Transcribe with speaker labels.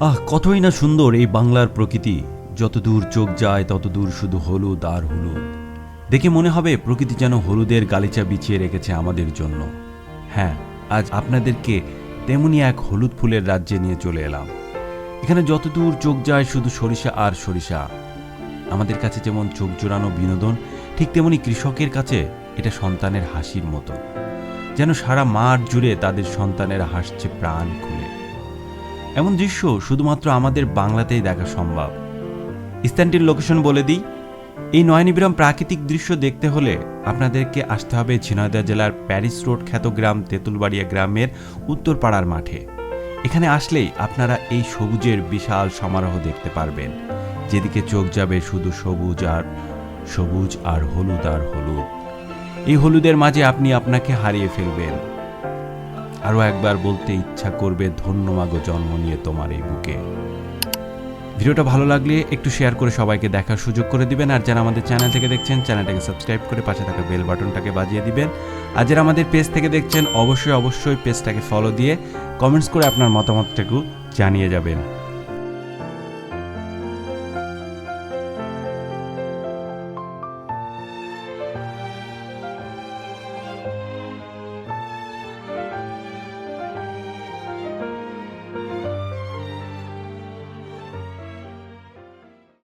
Speaker 1: আহ, কতই না সুন্দর এই বাংলার প্রকৃতি। যত দূর চোখ যায় তত দূর শুধু হলুদ আর হলুদ। দেখে মনে হবে প্রকৃতি যেন হলুদের গালিচা বিছিয়ে রেখেছে আমাদের জন্য। হ্যাঁ আজ আপনাদেরকে তেমনি এক হলুদ ফুলের রাজ্যে নিয়ে চলে এলাম। এখানে যত দূর চোখ যায়, শুধু সরিষা আর সরিষা। আমাদের কাছে যেমন চোখ জোড়ানো বিনোদন, ঠিক তেমনি কৃষকের কাছে এটা সন্তানের হাসির মতো। যেন সারা মাঠ জুড়ে তাদের সন্তানেরা হাসছে প্রাণ খুলে। এমন দৃশ্য শুধুমাত্র আমাদের বাংলাতেই দেখা সম্ভব। স্থানটির লোকেশন বলে দিই, এই নয়নিবিরাম প্রাকৃতিক দৃশ্য দেখতে হলে আপনাদেরকে আসতে হবে ঝিনাইদহ জেলার প্যারিস রোড খ্যাত গ্রাম তেঁতুলবাড়িয়া গ্রামের উত্তরপাড়ার মাঠে। এখানে আসলেই আপনারা এই সবুজের বিশাল সমারোহ দেখতে পারবেন। যেদিকে চোখ যাবে শুধু সবুজ আর সবুজ আর হলুদ আর হলুদ। এই হলুদের মাঝে আপনি আপনাকে হারিয়ে ফেলবেন। আরও একবার বলতে ইচ্ছা করবে, ধন্য মাগো জন্ম নিয়ে তোমার এই বুকে। ভিডিওটা ভালো লাগলে একটু শেয়ার করে সবাইকে দেখার সুযোগ করে দিবেন, আর যারা আমাদের চ্যানেল থেকে দেখছেন, চ্যানেলটাকে সাবস্ক্রাইব করে পাশে থাকা বেল বাটনটাকে বাজিয়ে দিবেন। আর যারা আমাদের পেজ থেকে দেখছেন, অবশ্যই অবশ্যই পেজটাকে ফলো দিয়ে কমেন্টস করে আপনার মতামতটাকেও জানিয়ে যাবেন।